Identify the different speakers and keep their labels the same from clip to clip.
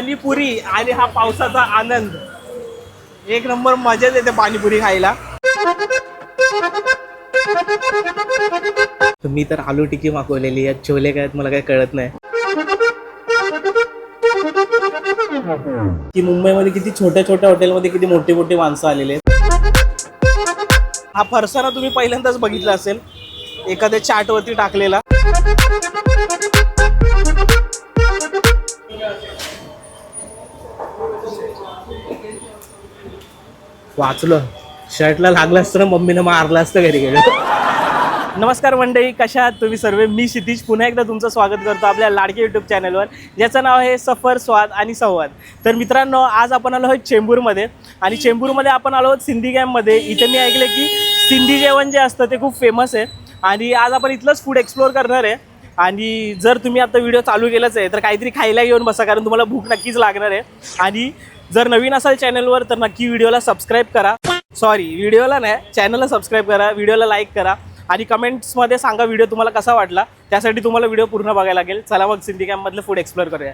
Speaker 1: पाणीपुरी आणि हा पावसाचा आनंद. एक नंबर मजाच येते पाणीपुरी खायला. मी तर आलू टिक्की मागवलेली यात छोले काय मला काही कळत नाही. की मुंबईमध्ये किती छोट्या छोट्या हॉटेलमध्ये किती मोठी मोठी माणसं आलेली आहेत. हा फरसाना तुम्ही पहिल्यांदाच बघितला असेल. एखाद्या चाटवरती टाकलेला. वाचलं. शर्टला लागलं असतं ना मम्मीनं मारलं असतं घरी गेलं. नमस्कार मंडळी कशा आहात तुम्ही सर्व? मी क्षितिज. पुन्हा एकदा तुमचं स्वागत करतो आपल्या लाडके यूट्यूब चॅनलवर ज्याचं नाव आहे सफर स्वाद आणि संवाद. तर मित्रांनो आज आपण आलो आहोत चेंबूरमध्ये आणि चेंबूरमध्ये आपण आलो आहोत सिंधी गॅममध्ये इथे मी ऐकलं की सिंधी जेवण जे असतं ते खूप फेमस आहे. आणि आज आपण इथलंच फूड एक्सप्लोअर करणार आहे. आणि जर तुम्ही आता व्हिडिओ चालू केलाच आहे तर काहीतरी खायला घेऊन बसा कारण तुम्हाला भूक नक्कीच लागणार आहे. आणि जर नवीन असाल चॅनलवर तर नक्की व्हिडिओला सबस्क्राईब करा. सॉरी व्हिडिओला नाही चॅनलला सबस्क्राईब करा व्हिडिओला लाईक करा. आणि कमेंट्समध्ये सांगा व्हिडिओ तुम्हाला कसा वाटला. त्यासाठी तुम्हाला व्हिडिओ पूर्ण बघायला लागेल. चला मग सिंधी कॅम्पमधलं फूड एक्सप्लोअर करूया.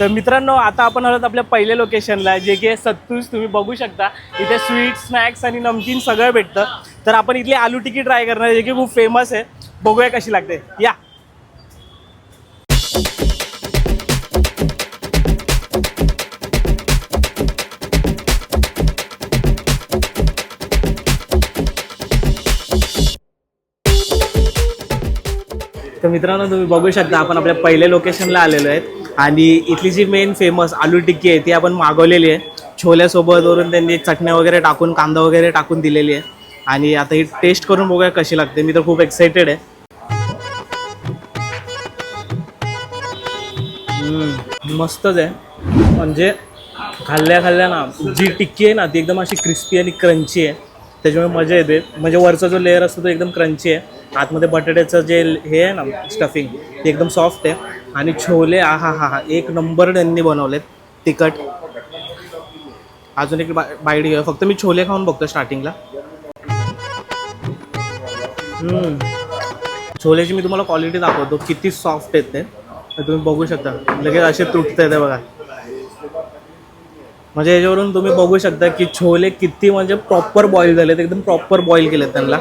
Speaker 1: तर मित्रांनो आता आपण आलोत आपल्या पहिल्या लोकेशनला जे की सत्तूज सत्तूस तुम्ही बघू शकता. इथे स्वीट स्नॅक्स आणि नमकीन सगळं भेटतं. तर आपण इथली आलू टिकी ट्राय करणार आहे, जे की खूप फेमस आहे. बघूया कशी लागते. या. तर मित्रांनो तुम्ही बघू शकता आपण आपल्या पहिल्या लोकेशनला आलेलो आहेत. आणि इथली जी मेन फेमस आलू टिक्की आहे ती आपण मागवलेली आहे. छोल्यासोबत वरून त्यांनी चटण्या वगैरे टाकून कांदा वगैरे टाकून दिलेली आहे. आणि आता ही टेस्ट करून बघूया कशी लागते. मी तर खूप एक्साइटेड आहे. मस्तच आहे. म्हणजे खाल्ल्या खाल्ल्या ना जी टिक्की आहे ना ती एकदम अशी क्रिस्पी आणि क्रंची आहे. त्याच्यामुळे मजा येते. म्हणजे वरचा जो लेअर असतो तो एकदम क्रंची आहे. आतमध्ये बटाट्याचं जे हे आहे ना स्टफिंग ते एकदम सॉफ्ट आहे. आणि छोले आ हा हा हा एक नंबर त्यांनी बनवलेत. तिखट. अजून एक बा बाईट घेऊया. फक्त मी छोले खाऊन बघतो स्टार्टिंगला हम्म. मी तुम्हाला क्वालिटी दाखवतो. किती सॉफ्ट आहेत ते तुम्ही बघू शकता. लगेच असे तुटत ते बघा. म्हणजे याच्यावरून तुम्ही बघू शकता की छोले किती म्हणजे प्रॉपर बॉईल झालेत. एकदम प्रॉपर बॉईल केलेत त्यांना.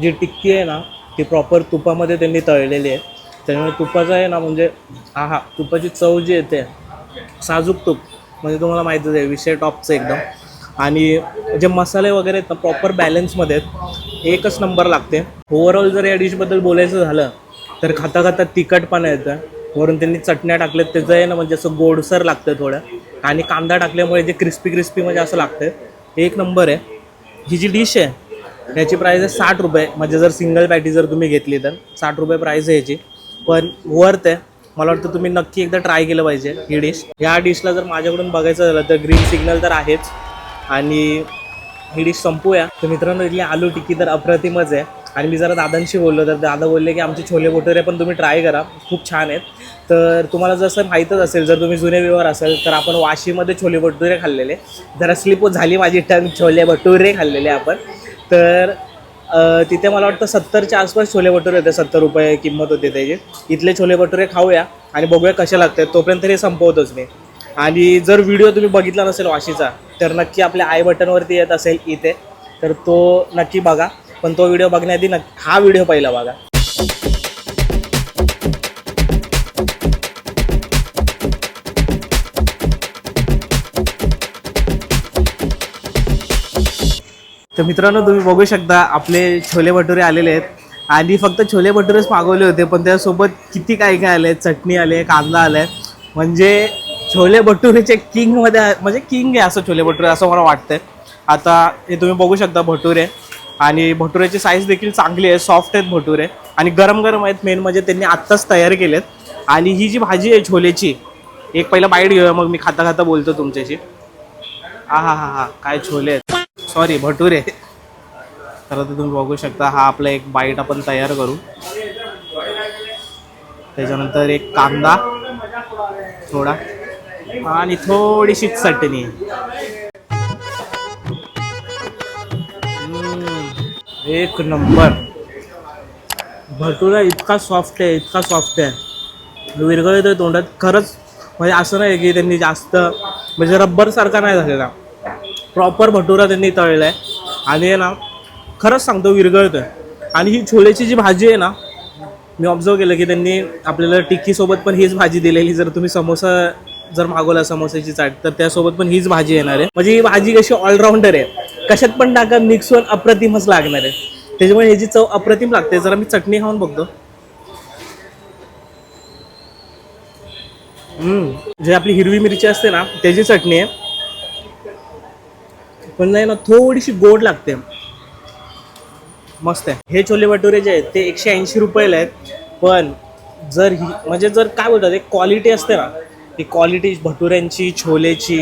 Speaker 1: जी टिक्की आहे ना ती प्रॉपर तुपामध्ये त्यांनी तळलेली आहे. त्यामुळे तुपाचं आहे ना म्हणजे हा हा तुपाची चव जी येते साजूक तूप. म्हणजे तुम्हाला माहितीच आहे विषय टॉपचं एकदम. आणि जे मसाले वगैरे आहेत ना प्रॉपर बॅलन्समध्ये आहेत एकच नंबर लागते. ओव्हरऑल जर या डिशबद्दल बोलायचं झालं तर खाता खाता तिखटपणा येतं. वरून त्यांनी चटण्या टाकल्यात त्याचं आहे ना म्हणजे असं गोडसर लागतं थोडं. आणि कांदा टाकल्यामुळे जे क्रिस्पी क्रिस्पी म्हणजे असं लागतं एक नंबर आहे. ही जी डिश आहे याची प्राईस आहे साठ रुपये. म्हणजे जर सिंगल पॅटी जर तुम्ही घेतली तर साठ रुपये प्राईस आहे याची पण वर्थ आहे. मला वाटतं तुम्ही नक्की एकदा ट्राय केलं पाहिजे ही डिश ह्या डिशला जर माझ्याकडून बघायचं झालं तर ग्रीन सिग्नल तर आहेच. आणि ही डिश संपूया. तर मित्रांनो इथली आलू टिक्की तर अप्रतिमच आहे. आणि मी जरा दादांशी बोललो तर दादा बोलले की आमचे छोले भटुरे पण तुम्ही ट्राय करा. खूप छान आहेत. तर तुम्हाला जसं माहीतच असेल जर तुम्ही जुने व्यवहार असेल तर आपण वाशीमध्ये छोले भटुरे खाल्लेले. जरा स्लिप झाली माझी टंग छोले भटुरे खाल्लेले आपण. तर तिथे मला वाटतं सत्तरच्या आसपास छोले भटुरे होते सत्तर रुपये किंमत होती त्याची. इथले छोले भटुरे खाऊया आणि बघूया कसे लागतात. तोपर्यंत हे संपवतोच मी. आणि जर व्हिडिओ तुम्ही बघितला नसेल वाशीचा तर नक्की आपल्या आय बटनवरती येत असेल इथे. तर तो नक्की बघा. पण तो व्हिडिओ बघण्याआधी नक्की हा व्हिडिओ पहिला बघा. तर मित्रांनो तुम्ही बघू शकता आपले छोले भटुरे आलेले आहेत. आणि फक्त छोले भटुरेच मागवले होते पण त्यासोबत किती काय काय आले चटणी आले कांदा आले म्हणजे छोले भटुरेचे किंगमध्ये म्हणजे किंग आहे असं छोले भटुरे असं मला वाटतंय. आता हे तुम्ही बघू शकता भटुरे. आणि भटुऱ्याची साईज देखील चांगली आहे सॉफ्ट आहेत भटुरे. आणि गरम गरम आहेत मेन म्हणजे त्यांनी आत्ताच तयार केलेत. आणि ही जी भाजी आहे छोलेची एक पहिला बाईट घेऊया मग मी खाता खाता बोलतो तुमच्याशी. हा हा हा हा काय छोले आहेत. सॉरी भटुरे. तर आता तुम्ही बघू शकता हा आपला एक बाईट आपण तयार करू. त्याच्यानंतर एक कांदा. थोडा. आणि थोडीशी चटणी. एक नंबर. भटुरा इतका सॉफ्ट आहे इतका सॉफ्ट आहे. विरघळतोय तोंडात खरंच म्हणजे असं नाही की त्यांनी जास्त म्हणजे रब्बरसारखा नाही झालेला. प्रॉपर भटुरा त्यांनी तळला आहे आणि ना खरंच सांगतो विरघळतोय. आणि ही छोलेची जी भाजी आहे ना मी ऑब्झर्व केलं की त्यांनी आपल्याला टिक्कीसोबत पण हीच भाजी दिलेली जर तुम्ही समोसा जर मागवला समोसाची चाट तर त्यासोबत पण हीच भाजी येणार आहे. म्हणजे ही भाजी कशी ऑलराऊंडर आहे. कशात पण टाका मिक्स होऊन अप्रतिमच लागणार आहे. त्याच्यामुळे ह्याची चव अप्रतिम लागते. जरा मी चटणी खाऊन बघतो. हम्म. जे आपली हिरवी मिरची असते ना त्याची चटणी आहे. पण नाही ना थोडीशी गोड लागते. मस्त आहे. हे छोले भटुरे जे आहेत ते एकशे ऐंशी रुपयाला आहेत. पण जर ही म्हणजे जर काय बोलतात एक क्वालिटी असते ना ती क्वालिटी भटुऱ्यांची छोलेची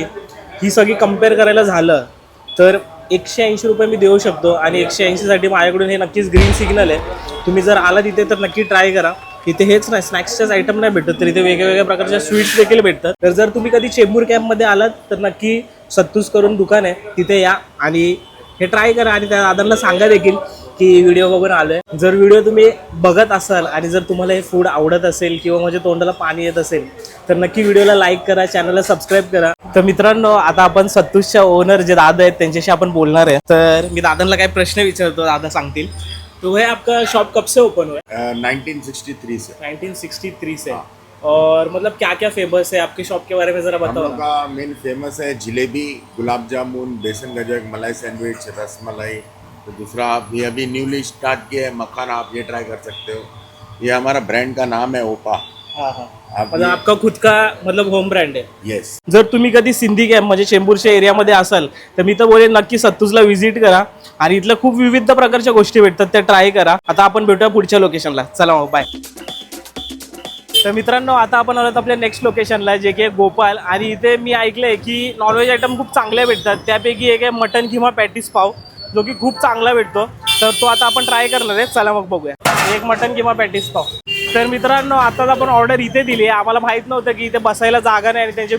Speaker 1: ही सगळी कंपेअर करायला झालं तर एकशे ऐंशी रुपये मी देऊ शकतो आणि एकशे ऐंशीसाठी माझ्याकडून हे नक्कीच ग्रीन सिग्नल आहे. तुम्ही जर आला तिथे तर नक्की ट्राय करा. इथे हेच नाही स्नॅक्सच्याच आयटम नाही भेटत तर इथे वेगवेगळ्या प्रकारच्या स्वीट्स देखील भेटतात. तर जर तुम्ही कधी चेंबूर कॅम्पमध्ये आलात तर नक्की सत्तूस करून दुकान आहे तिथे या आणि हे ट्राय करा आणि त्या दादांना सांगा देखील. की व्हिडिओ बघून आलोय. जर व्हिडिओ तुम्ही बघत असाल आणि जर तुम्हाला हे फूड आवडत असेल किंवा म्हणजे तोंडाला पाणी येत असेल तर नक्की व्हिडिओला लाईक करा चॅनलला सबस्क्राईब करा. तर मित्रांनो आता आपण सत्तूसच्या ओनर जे दादा आहेत त्यांच्याशी आपण बोलणार आहे. तर मी दादांना काही प्रश्न विचारतो दादा सांगतील. तो है आपका शॉप कब से ओपन हुआ
Speaker 2: नाइनटीन सिक्सटी थ्री से.
Speaker 1: 1963 से. और मतलब क्या क्या फेमस है? आपके शॉप के बारे में जरा बताओ।
Speaker 2: का मेन फेमस है जलेबी गुलाब जामुन बेसन गजक मलाई सैंडविच रस मलाई तो दूसरा आप ये अभी न्यूली स्टार्ट किया है मखान आप ये ट्राई कर सकते हो। ये हमारा ब्रांड का नाम है ओपा।
Speaker 1: हाँ हाँ।
Speaker 2: आप
Speaker 1: मतलब आपका खुद का मतलब होम ब्रँड आहे
Speaker 2: यस
Speaker 1: जर तुम्ही कधी सिंधी कॅम्प म्हणजे चेंबूरच्या एरियामध्ये असाल तर मी तर बोलेन नक्की सत्तूजला व्हिजिट करा. आणि इथल्या खूप विविध प्रकारच्या गोष्टी भेटतात त्या ट्राय करा. आता आपण भेटूया पुढच्या लोकेशनला चला मग बाय तर मित्रांनो आता आपण आलोत आपल्या नेक्स्ट लोकेशनला जे की आहे गोपाल. आणि इथे मी ऐकलंय की नॉनव्हेज आयटम खूप चांगले भेटतात. त्यापैकी एक आहे मटन किंवा पॅटीस पाव. जो की खूप चांगला भेटतो. तर तो आता आपण ट्राय करणार आहे. चला मग बघूया. एक मटन किंवा पॅटीस पाव तर मित्रांनो आताच आपण ऑर्डर इथे दिली आहे. आम्हाला माहीत नव्हतं की इथे बसायला जागा नाही आणि त्यांची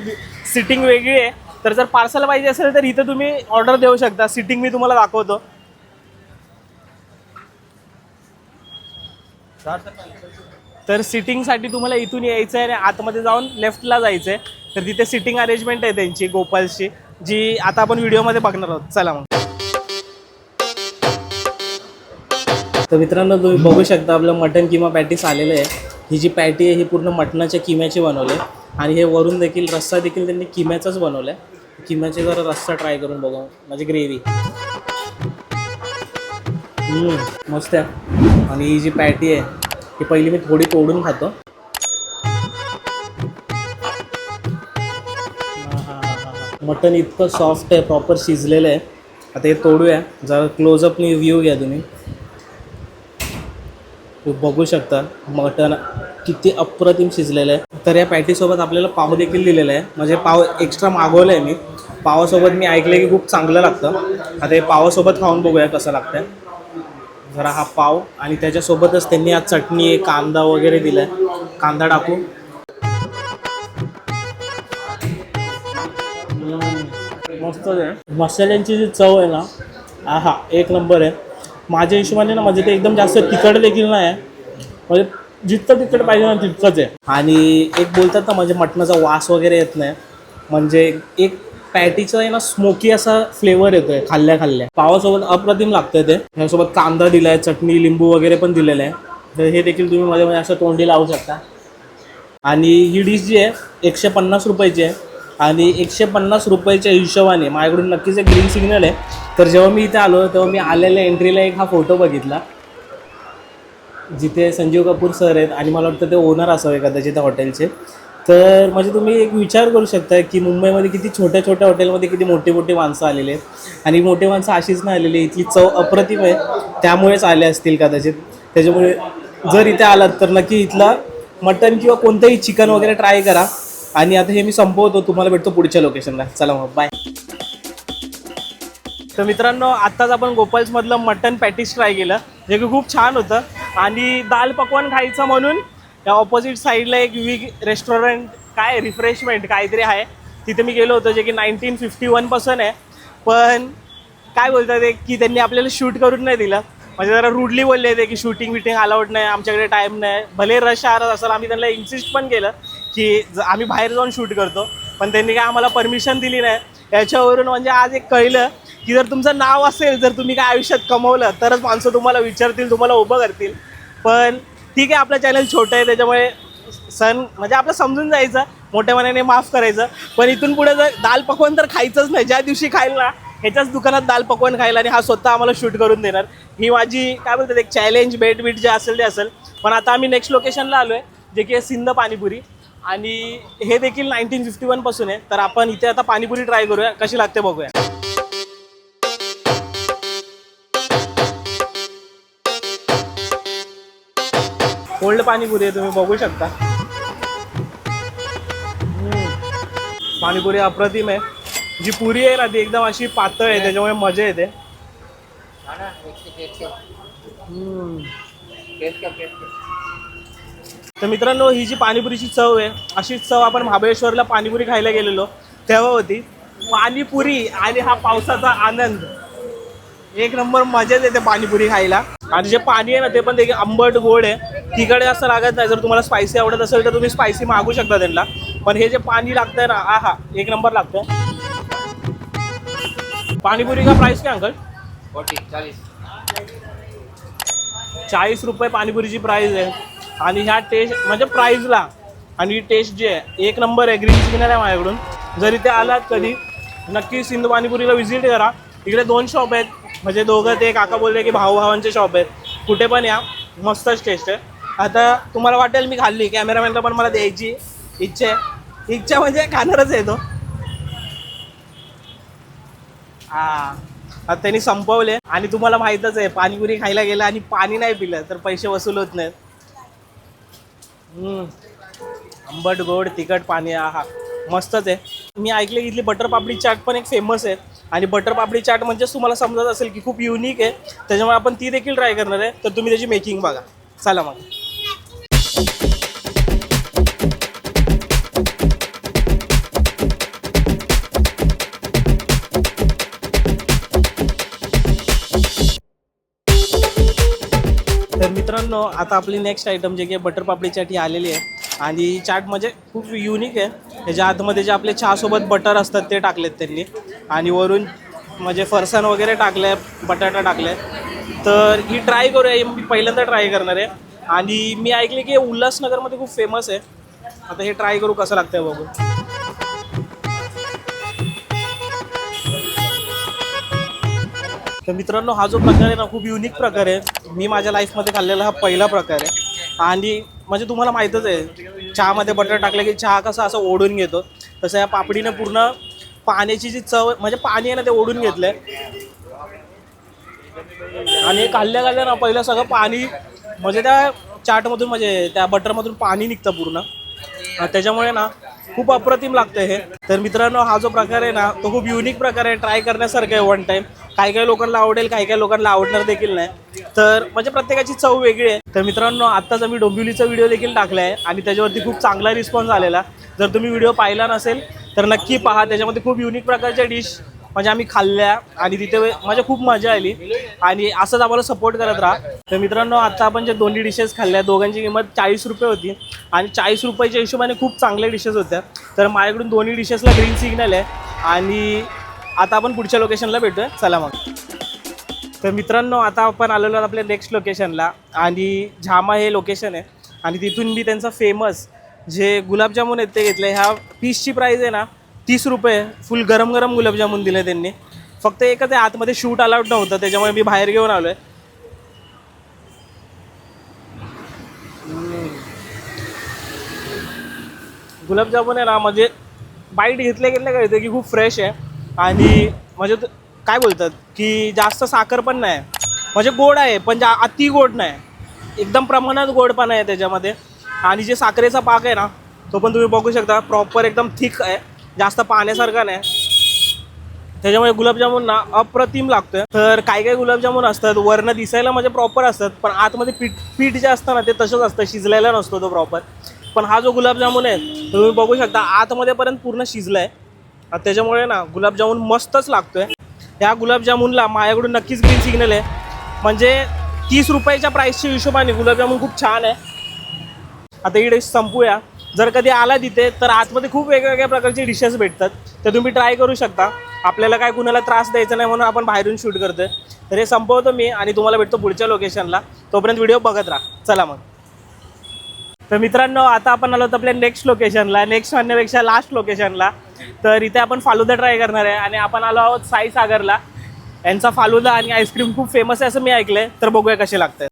Speaker 1: सिटिंग वेगळी आहे. तर जर पार्सल पाहिजे असेल तर इथे तुम्ही ऑर्डर देऊ शकता. सिटिंग मी तुम्हाला दाखवतो. तर सिटिंगसाठी तुम्हाला इथून यायचं आहे आणि आतमध्ये जाऊन लेफ्टला जायचं आहे तर तिथे सिटिंग अरेंजमेंट आहे त्यांची गोपालची जी आता आपण व्हिडिओमध्ये बघणार आहोत. चला मग. तर मित्रांनो तुम्ही बघू शकता आपलं मटन किंवा पॅटीस आलेलं आहे. ही जी पॅटी आहे ही पूर्ण मटणाच्या किम्याची बनवली आहे. आणि हे वरून देखील रस्सा देखील त्यांनी किम्याचाच बनवला आहे. किम्याचे जरा रस्सा ट्राय करून बघू म्हणजे ग्रेव्ही मस्त आहे. आणि ही जी पॅटी आहे ही पहिली मी थोडी तोडून खातो. मटन इतकं सॉफ्ट आहे प्रॉपर शिजलेलं आहे. आता हे तोडूया. जरा क्लोजअपनी व्ह्यू घ्या तुम्ही. बघू शकता मटण किती अप्रतिम शिजलेलं आहे. तर या पॅटीसोबत आपल्याला पाव देखील दिलेला आहे. म्हणजे पाव एक्स्ट्रा मागवलं आहे मी. पावासोबत मी ऐकलं की खूप चांगलं लागतं. आता हे पावासोबत खाऊन बघूया कसं लागतं जरा हा पाव आणि त्याच्यासोबतच त्यांनी आज चटणी कांदा वगैरे दिला आहे कांदा टाकू. मस्त आहे. मसाल्यांची जी चव आहे ना हा एक नंबर आहे. माझ्या हिशोबाने ना म्हणजे ते एकदम जास्त तिखट देखील नाही आहे. म्हणजे जितकं तिखट पाहिजे ना तितकंच आहे. आणि एक बोलतात ना म्हणजे मटणाचा वास वगैरे येत नाही. म्हणजे एक पॅटीचा आहे ना स्मोकी असा फ्लेवर येतोय खाल्ल्या खाल्ल्या. पावासोबत अप्रतिम लागतंय ते. ह्यासोबत कांदा दिलाय चटणी लिंबू वगैरे पण दिलेलं आहे. तर हे देखील तुम्ही मध्ये मध्ये असं तोंडी लावू शकता. आणि ही डिश जी आहे एकशे पन्नास रुपयाची आहे. आणि एकशे पन्नास रुपयाच्या हिशोबाने माझ्याकडून नक्कीच एक ग्रीन सिग्नल आहे. तर जेव्हा मी इथे आलो तेव्हा मी आलेल्या एंट्रीला एक हा फोटो बघितला. जिथे संजीव कपूर सर आहेत आणि मला वाटतं ते ओनर असावे कदाचित त्या हॉटेलचे तर म्हणजे तुम्ही एक विचार करू शकता की मुंबईमध्ये किती छोट्या छोट्या हॉटेलमध्ये किती मोठी मोठी माणसं आलेले आहेत. आणि मोठी माणसं अशीच नाही आलेली इथली चव अप्रतिम आहे. त्यामुळेच आले असतील कदाचित. त्याच्यामुळे जर इथे आलात तर नक्की इथला मटन किंवा कोणतंही चिकन वगैरे ट्राय करा. आणि आता हे मी संपवतो तुम्हाला भेटतो पुढच्या लोकेशनला चला मग बाय तर मित्रांनो आत्ताच आपण गोपाल्समधलं मटन पॅटीस ट्राय केलं. जे की खूप छान होतं. आणि दाल पकवान खायचं म्हणून या ऑपोजिट साईडला एक विग रेस्टॉरंट काय रिफ्रेशमेंट काहीतरी आहे. तिथे मी गेलो होतो जे की नाईन्टीन फिफ्टी वनपासून आहे. पण काय बोलतात ते की त्यांनी आपल्याला शूट करून नाही दिलं. म्हणजे जरा रुडली बोलले ते की शूटिंग विटिंग अलाउड नाही आमच्याकडे टाईम नाही. भले रश आरत असेल आम्ही त्यांना इन्सिस्ट पण केलं की ज- आम्ही बाहेर जाऊन शूट करतो. पण त्यांनी काय आम्हाला परमिशन दिली नाही. याच्यावरून म्हणजे आज एक कळलं की जर तुमचं नाव असेल जर तुम्ही काय आयुष्यात कमवलं तरच माणसं तुम्हाला विचारतील तुम्हाला उभं करतील. पण ठीक आहे आपलं चॅनल छोटं आहे त्याच्यामुळे सण म्हणजे आपलं समजून जायचं मोठ्या मनाने माफ करायचं. पण इथून पुढे जर दाल पकवान तर खायचंच नाही. ज्या दिवशी खाईल ना ह्याच्याच दुकानात दाल पकवान खायला आणि हा स्वतः आम्हाला शूट करून देणार. ही माझी काय बोलतात एक चॅलेंज बेट बीट जे असेल ते असेल. पण आता आम्ही नेक्स्ट लोकेशनला आलो आहे जे की आहे सिंध पाणीपुरी. आणि हे देखील नाईन्टीन फिफ्टी वनपासून आहे. तर आपण इथे आता पाणीपुरी ट्राय करूया. कशी लागते बघूया. कोल्ड पाणीपुरी आहे तुम्ही बघू शकता. पाणीपुरी अप्रतिम आहे. जी पुरी आहे ना ती एकदम अशी पातळ आहे त्याच्यामुळे मजा येते. तर मित्रांनो ही जी पाणीपुरीची चव आहे अशीच चव आपण महाबळेश्वरला पाणीपुरी खायला गेलेलो तेव्हा होती पाणीपुरी आणि हा पावसाचा आनंद. एक नंबर मजाच येते पाणीपुरी खायला. आणि जे पाणी आहे ना ते पण ते आंबट गोड आहे. तिकडे असं लागत नाही. जर तुम्हाला स्पायसी आवडत असेल तर तुम्ही स्पायसी मागू शकता त्यांना. पण हे जे पाणी लागतंय ना आहा एक नंबर लागतंय. पाणीपुरी का प्राइस काय अंकल? चाळीस. रुपये पाणीपुरीची प्राइस आहे. आणि ह्या टेस्ट म्हणजे प्राईजला आणि टेस्ट जी आहे एक नंबर आहे ग्रीन सिग्नल आहे माझ्याकडून. जर इथे आलात कधी नक्की सिंधू पाणीपुरीला व्हिजिट करा. इकडे दोन शॉप आहेत. म्हणजे दोघं ते काका बोलले की भाऊ भावांचे शॉप आहेत. कुठे पण या. मस्तच टेस्ट आहे. आता तुम्हाला वाटेल मी खाल्ली. कॅमेरामॅनला पण मला द्यायची इच्छा आहे. इच्छा म्हणजे खाणारच आहे तो. हा. आता त्यांनी संपवले. आणि तुम्हाला माहीतच आहे पाणीपुरी खायला गेलं आणि पाणी नाही पिलं तर पैसे वसूल होत नाहीत. हम्म. आंबट गोड तिखट पाणी आहा. मस्तच आहे. मी ऐकले इथली बटर पापडी चाट पण एक फेमस आहे. आणि बटर पापडी चाट म्हणजेच तुम्हाला समजत असेल की खूप युनिक आहे. त्याच्यामुळे आपण ती देखील ट्राय करणार आहे. तर तुम्ही त्याची मेकिंग बघा. चला मग. तर मित्रांनो आता आपली नेक्स्ट आयटम जे की बटर पापडी चाट ही आलेली आहे. आणि चाट म्हणजे खूप युनिक आहे. त्याच्या आतमध्ये जे आपले चहासोबत बटर असतात ते टाकलेत त्यांनी. आणि वरून म्हणजे फरसाण वगैरे टाकलं आहे बटाटा टाकलं आहे तर ही ट्राय करूया मी पहिल्यांदा ट्राय करणार आहे. आणि मी ऐकले की उल्हासनगरमध्ये खूप फेमस आहे. आता हे ट्राय करू कसं लागतंय बघू. तर मित्रांनो हा जो प्रकार आहे ना खूप युनिक प्रकार आहे. मी माझ्या लाईफमध्ये खाल्लेला हा पहिला प्रकार आहे. आणि म्हणजे तुम्हाला माहीतच आहे चहामध्ये बटर टाकलं की चहा कसा असं ओढून घेतो. तसं या पापडीनं पूर्ण पाण्याची जी चव म्हणजे पाणी आहे ना ते ओढून घेतलंय. आणि खाल्ल्या खाल्ल्या ना पहिलं सगळं पाणी म्हणजे त्या चाटमधून म्हणजे त्या बटरमधून पाणी निघतं पूर्ण. त्याच्यामुळे ना खूप अप्रतिम लागतं हे. तर मित्रांनो हा जो प्रकार आहे ना तो खूप युनिक प्रकार आहे. ट्राय करण्यासारखं आहे वन टाईम काही काही लोकांना आवडेल काही काही लोकांना आवडणार देखील नाही. तर म्हणजे प्रत्येकाची चव वेगळी आहे. तर मित्रांनो आत्ताच आम्ही डोंबिवलीचा व्हिडिओ देखील टाकला आहे आणि त्याच्यावरती खूप चांगला रिस्पॉन्स आलेला जर तुम्ही व्हिडिओ पाहिला नसेल तर नक्की पहा. त्याच्यामध्ये खूप युनिक प्रकारच्या डिश म्हणजे आम्ही खाल्ल्या आणि तिथे माझ्या खूप मजा आली. आणि असंच आम्हाला सपोर्ट करत राहा. तर मित्रांनो आता आपण जे दोन्ही डिशेस खाल्ल्या दोघांची किंमत चाळीस रुपये होती. आणि चाळीस रुपयाच्या हिशोबाने खूप चांगल्या डिशेस होत्या. तर माझ्याकडून दोन्ही डिशेसला ग्रीन सिग्नल आहे. आणि आता आपण पुढच्या लोकेशनला भेटूया. चला मग. तर मित्रांनो आता आपण आलेलो आहोत आपल्या नेक्स्ट लोकेशनला आणि झामा हे लोकेशन आहे. आणि तिथून मी त्यांचा फेमस जे गुलाबजामुन आहेत ते घेतले. ह्या पीसची प्राईज आहे ना तीस रुपये. फुल गरम गरम गुलाबजामुन दिले त्यांनी. फक्त एकच आहे आतमध्ये शूट अलाउड नव्हतं. त्याच्यामुळे मी बाहेर घेऊन आलो आहे गुलाबजामुन आहे ना म्हणजे बाईट घेतल्या घेतल्या कळते की खूप फ्रेश आहे. आणि म्हणजे काय बोलतात की जास्त साखर पण नाही. म्हणजे गोड आहे पण जा अति गोड नाही. एकदम प्रमाणात गोडपणा आहे त्याच्यामध्ये. आणि जे साखरेचा पाक आहे ना तो पण तुम्ही बघू शकता. प्रॉपर एकदम थिक आहे. जास्त पाण्यासारखा नाही. त्याच्यामुळे गुलाबजामुन ना अप्रतिम लागतोय. तर काय काय गुलाबजामुन असतात वरनं दिसायला म्हणजे प्रॉपर असतात पण आतमध्ये पीठ पीठ जे असतं ना ते तसंच असतं. शिजलेला नसतो तो प्रॉपर पण हा जो गुलाबजामुन आहे तुम्ही बघू शकता आतमध्ये पर्यंत पूर्ण शिजलाय. आहे त्याच्यामुळे ना गुलाबजामुन मस्तच लागतोय. ह्या गुलाबजामुनला माझ्याकडून नक्कीच ग्रीन सिग्नल आहे. म्हणजे तीस रुपयाच्या प्राईसच्या हिशोबाने गुलाबजामुन खूप छान आहे. आता ही डिश संपूया. जर कधी आला तिथे तर आतमध्ये खूप वेगवेगळ्या प्रकारचे डिशेस भेटतात. तर तुम्ही ट्राय करू शकता. आपल्याला काय कुणाला त्रास द्यायचा नाही म्हणून आपण बाहेरून शूट करतोय. तर हे संपवतो मी आणि तुम्हाला भेटतो पुढच्या लोकेशनला तोपर्यंत व्हिडिओ बघत राहा. चला मग. तर मित्रांनो आता आपण आलो तर आपल्या नेक्स्ट लोकेशनला नेक्स्ट म्हणण्यापेक्षा लास्ट लोकेशनला तर इथे आपण फालुदा ट्राय करणार आहे. आणि आपण आलो आहोत साई सागरला यांचा फालुदा आणि आईस्क्रीम खूप फेमस आहे असं मी ऐकलंय. तर बघूया कसे लागतंय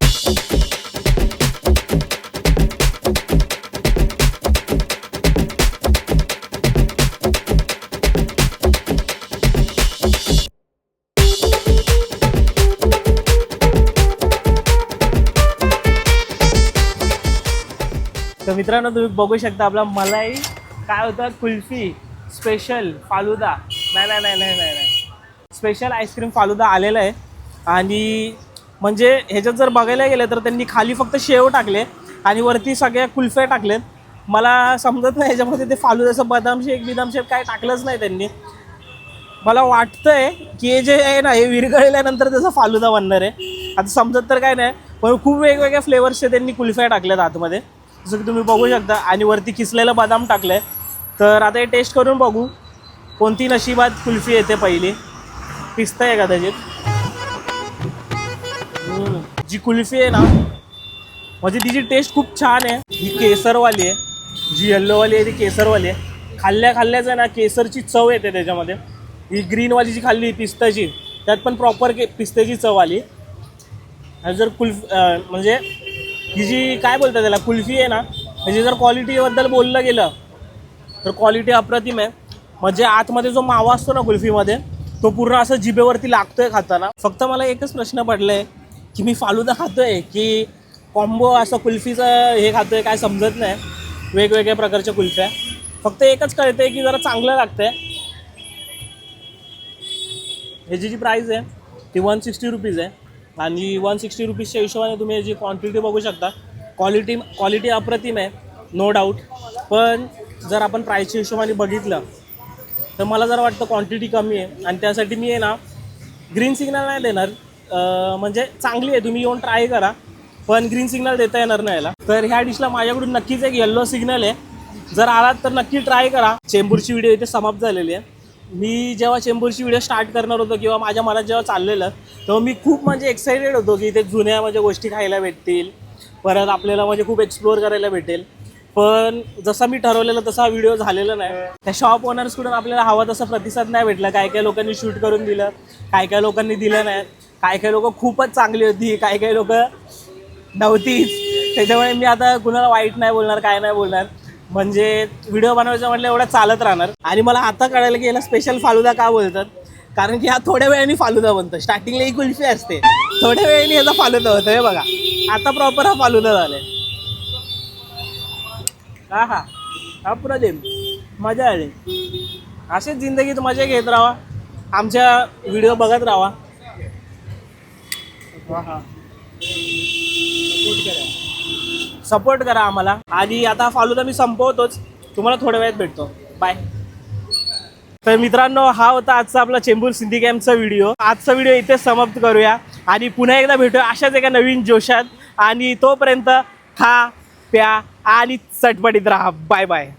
Speaker 1: मित्रांनो तुम्ही बघू शकता आपला मलाई काय होतं कुल्फी स्पेशल फालुदा. नाही नाही नाही नाही नाही. नाही स्पेशल आईस्क्रीम फालुदा आलेला आहे. आणि म्हणजे ह्याच्यात जर बघायला गेलं तर त्यांनी खाली फक्त शेव टाकले आणि वरती सगळ्या कुल्फ्या टाकलेत मला समजत नाही ह्याच्यामध्ये ते फालुदाचं बदाम शेक बिदाम शेक काय टाकलंच नाही त्यांनी. मला वाटतंय की हे जे आहे ना हे विरघळल्यानंतर त्याचा फालुदा बनणार आहे. आता समजत तर काय नाही पण खूप वेगवेगळ्या फ्लेवर्सचे त्यांनी कुल्फ्या टाकल्यात आतमध्ये. जसं की तुम्ही बघू शकता आणि वरती किसलेलं बदाम टाकलं आहे तर आता हे टेस्ट करून बघू कोणती नशिबात कुल्फी येते पहिली. पिस्ता आहे कदाचित हम्म. जी कुल्फी आहे ना म्हणजे तिची टेस्ट खूप छान आहे. ही केसरवाली आहे. जी येल्लोवाली आहे ती केसरवाली आहे. खाल्ल्या खाल्ल्याच आहे ना केसरची चव येते त्याच्यामध्ये. ही ग्रीनवाली जी खाल्ली पिस्त्याची त्यात पण प्रॉपर के पिस्त्याची चव आली. जर कुल्फ म्हणजे ही जी काय बोलतात त्याला कुल्फी आहे ना म्हणजे जर क्वालिटीबद्दल बोललं गेलं तर क्वालिटी अप्रतिम आहे. म्हणजे आतमध्ये जो मावा असतो ना कुल्फीमध्ये तो पूर्ण असं जिभेवरती लागतोय खाताना. फक्त मला एकच प्रश्न पडलाय की मी फालुदा खातोय की कॉम्बो असं कुल्फीचं हे खातोय काय समजत नाही. वेगवेगळ्या प्रकारच्या कुल्फ्या. फक्त एकच कळतंय की जरा चांगलं लागतंय. ह्याची जी प्राईस आहे ती वन सिक्स्टी रुपीज आहे. आणि वन सिक्स्टी रुपीजच्या हिशोबाने तुम्ही याची क्वांटिटी बघू शकता. क्वालिटी क्वालिटी अप्रतिम आहे नो डाऊट पण जर आपण प्राईसच्या हिशोबाने बघितलं तर मला जर वाटतं क्वांटिटी कमी आहे. आणि त्यासाठी मी आहे ना ग्रीन सिग्नल नाही देणार. म्हणजे चांगली आहे तुम्ही येऊन ट्राय करा. पण ग्रीन सिग्नल देता येणार नाही याला. तर ह्या डिशला माझ्याकडून नक्कीच एक येल्लो सिग्नल आहे. जर आलात तर नक्की ट्राय करा. चेंबूरची व्हिडिओ इथे समाप्त झालेली आहे. मी जेव्हा चेंबूरची व्हिडिओ स्टार्ट करणार होतो किंवा माझ्या मनात जेव्हा चाललेलं तेव्हा मी खूप म्हणजे एक्सायटेड होतो की इथे जुन्या म्हणजे गोष्टी खायला भेटतील. परत आपल्याला म्हणजे खूप एक्सप्लोअर करायला भेटेल. पण जसा मी ठरवलेलं तसा हा व्हिडिओ झालेला नाही. त्या शॉप ओनर्सकडून आपल्याला हवा तसा प्रतिसाद नाही भेटला. काय काय लोकांनी शूट करून दिलं काय काय लोकांनी दिलं नाही. काय काय लोक खूपच चांगली होती काय काय लोक नव्हतीच. त्याच्यामुळे मी आता कुणाला वाईट नाही बोलणार काय नाही बोलणार. म्हणजे व्हिडिओ बनवायचं म्हटलं एवढं चालत राहणार. आणि मला आता कळायला की याला स्पेशल फालुदा का बोलतात? कारण की हा थोड्या वेळाने फालुदा बनतो. स्टार्टिंगला ही कुल्फी असते. थोड्या वेळाने याचा फालुदा होतो. हे बघा. आता प्रॉपर हा फालुदा झालाय. हा हा. अप्रतिम मजा आली. असेच जिंदगीत मजा घेत राहा. आमच्या व्हिडिओ बघत राहा. हा हा. सपोर्ट करा आम्हाला. आणि आता फालुदा मी संपवतोच. तुम्हाला थोड्या वेळात भेटतो. बाय तर मित्रांनो हा होता आजचा आपला चेंबूर सिंधी कॅम्पचा व्हिडिओ. आजचा व्हिडिओ इथे समाप्त करूया. आणि पुन्हा एकदा भेटूया अशाच एका नवीन जोशात. आणि तोपर्यंत खा प्या आणि चटपटीत राहा. Bye bye